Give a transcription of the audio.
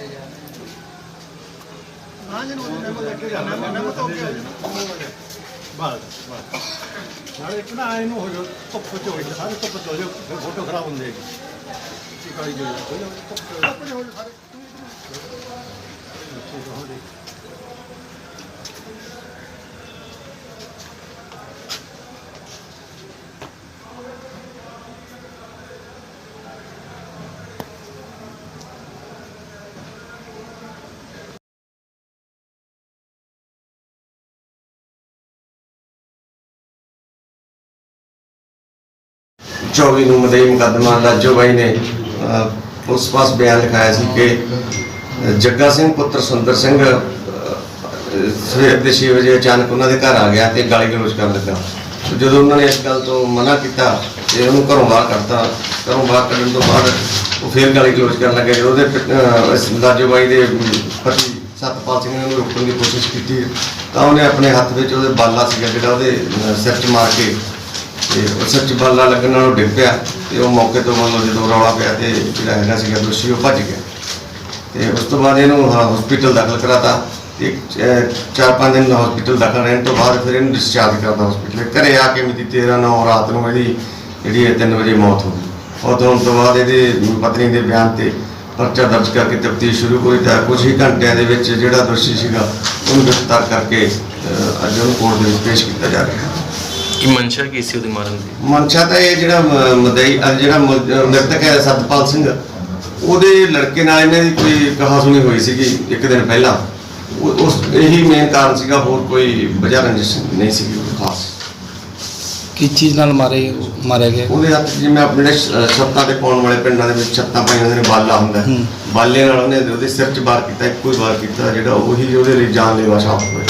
ਪਿੱਛੇ ਜਾ ਹਾਂ ਜਨ ਉਹ ਨੰਬਰ ਲੱਗੇ ਜਾਣਾ ਮੈਂ ਨੰਬਰ ਤੋਂ ਗਿਆ ਬਸ ਬਸ ਨਾਲ ਇੱਕ ਨਾ ਇਹਨੂੰ ਹੋ ਜਾ ਧੁੱਪ ਚ ਹੋ ਜਾ ਸਾਰੇ ਧੁੱਪ ਚ ਹੋ ਜਾ ਫਿਰ ਫੋਟੋ ਖਰਾਬ ਹੁੰਦੇ ਹੈ ਚਿਕਾਈ ਜੋ ਹੋ ਜਾ ਧੁੱਪ ਚ ਹੋ ਜਾ ਸਾਰੇ ਠੀਕ ਹੋ ਜੀ ਚੌਵੀ ਨੂੰ ਮਦਈ ਮੁਕੱਦਮਾ ਲਾਜੋ ਬਾਈ ਨੇ ਪੁਲਿਸ ਪਾਸ ਬਿਆਨ ਲਿਖਾਇਆ ਸੀ ਕਿ ਜੱਗਾ ਸਿੰਘ ਪੁੱਤਰ ਸੁੰਦਰ ਸਿੰਘ ਸਵੇਰ ਦੇ 6 ਵਜੇ ਅਚਾਨਕ ਉਹਨਾਂ ਦੇ ਘਰ ਆ ਗਿਆ ਤੇ ਗਾਲੀ ਗਲੋਚ ਕਰਨ ਲੱਗਾ। ਜਦੋਂ ਉਹਨਾਂ ਨੇ ਇਸ ਗੱਲ ਤੋਂ ਮਨਾ ਕੀਤਾ ਤੇ ਉਹਨੂੰ ਘਰੋਂ ਬਾਹਰ ਕੱਢਤਾ, ਘਰੋਂ ਬਾਹਰ ਕੱਢਣ ਤੋਂ ਬਾਅਦ ਉਹ ਫੇਰ ਗਾਲੀ ਗਲੋਚ ਕਰਨ ਲੱਗੇ। ਜਦੋਂ ਉਹਦੇ ਪਿ- ਇਸ ਲਾਜੋ ਬਾਈ ਦੇ ਪਤੀ ਸਤਪਾਲ ਸਿੰਘ ਨੇ ਉਹਨੂੰ ਰੋਕਣ ਦੀ ਕੋਸ਼ਿਸ਼ ਕੀਤੀ, ਤਾਂ ਉਹਨੇ ਆਪਣੇ ਹੱਥ ਵਿੱਚ ਉਹਦੇ ਬਾਲਾ ਸੀਗਾ ਜਿਹੜਾ ਉਹਦੇ ਸਿਰ 'ਚ ਮਾਰ ਕੇ ਤੇ ਉਹ ਸੱਚ ਬਾਲਾ ਲੱਗਣ ਨਾਲ ਉਹ ਡਿੱਗ ਪਿਆ ਤੇ ਉਹ ਮੌਕੇ ਤੋਂ ਮੰਨ ਲਓ ਜਦੋਂ ਰੌਲਾ ਪਿਆ ਤੇ ਜਿਹੜਾ ਹੈਗਾ ਸੀਗਾ ਦੋਸ਼ੀ ਉਹ ਭੱਜ ਗਿਆ। ਤੇ ਉਸ ਤੋਂ ਬਾਅਦ ਇਹਨੂੰ ਹਸਪੀਟਲ ਦਾਖਲ ਕਰਾਤਾ। ਤੇ ਅਹ, ਚਾਰ ਪੰਜ ਦਿਨ ਹਸਪੀਟਲ ਦਾਖਲ ਰਹਿਣ ਤੋਂ ਬਾਅਦ ਫਿਰ ਇਹਨੂੰ ਡਿਸਚਾਰਜ ਕਰਤਾ ਹਸਪੀਟਲ ਘਰੇ ਆ ਕੇ ਮਿਤੀ 13 9 ਰਾਤ ਨੂੰ ਇਹਦੀ ਜਿਹੜੀ ਹੈ 3 ਵਜੇ ਮੌਤ ਹੋ ਗਈ। ਮੌਤ ਹੋਣ ਤੋਂ ਬਾਅਦ ਇਹਦੇ ਪਤਨੀ ਦੇ ਬਿਆਨ ਤੇ ਪਰਚਾ ਦਰਜ ਕਰਕੇ ਤਫਤੀਸ਼ ਸ਼ੁਰੂ ਹੋਈ ਤਾਂ ਕੁਝ ਹੀ ਘੰਟਿਆਂ ਦੇ ਵਿੱਚ ਜਿਹੜਾ ਦੋਸ਼ੀ ਸੀਗਾ ਉਹਨੂੰ ਗ੍ਰਿਫਤਾਰ ਕਰਕੇ ਅੱਜ ਉਹਨੂੰ ਕੋਰਟ ਦੇ ਵਿੱਚ ਪੇਸ਼ ਕੀਤਾ ਜਾ ਰਿਹਾ। ਹੈ ਕੀ ਮਨਸ਼ਾ ਕੀ ਸੀ ਉਹਦੀ ਮਾਰਨ ਦੀ? ਮਨਸ਼ਾ ਤਾਂ ਇਹ ਜਿਹੜਾ ਮਦਈ ਜਿਹੜਾ ਮ੍ਰਿਤਕ ਹੈ ਸਤਪਾਲ ਸਿੰਘ ਉਹਦੇ ਲੜਕੇ ਨਾਲ ਇਹਨਾਂ ਦੀ ਕੋਈ ਕਹਾ ਸੁਣੀ ਹੋਈ ਸੀਗੀ ਇੱਕ ਦਿਨ ਪਹਿਲਾਂ। ਉਸ ਇਹੀ ਮੇਨ ਕਾਰਨ ਸੀਗਾ ਹੋਰ ਕੋਈ ਵਜ੍ਹਾ ਰੰਜਿਸ਼ ਨਹੀਂ ਸੀਗੀ ਖਾਸ। ਕਿਸ ਚੀਜ਼ ਨਾਲ ਮਾਰੇ ਮਾਰਿਆ ਗਿਆ? ਉਹਦੇ ਹੱਥ ਜਿਵੇਂ ਆਪਣੇ ਛੱਤਾਂ ਤੇ ਪਾਉਣ ਵਾਲੇ ਪਿੰਡਾਂ ਦੇ ਵਿੱਚ ਛੱਤਾਂ ਪਾਈਆਂ ਹੁੰਦੀਆਂ ਨੇ ਬਾਲਾ ਹੁੰਦਾ। ਬਾਲੇ ਨਾਲ ਉਹਨੇ ਉਹਦੇ ਸਿਰ 'ਚ ਵਾਰ ਕੀਤਾ ਇੱਕੋ ਹੀ ਵਾਰ ਕੀਤਾ ਜਿਹੜਾ ਉਹੀ ਉਹਦੇ ਲਈ ਜਾਨਲੇਵਾ ਸਾਬਤ ਹੋਇਆ।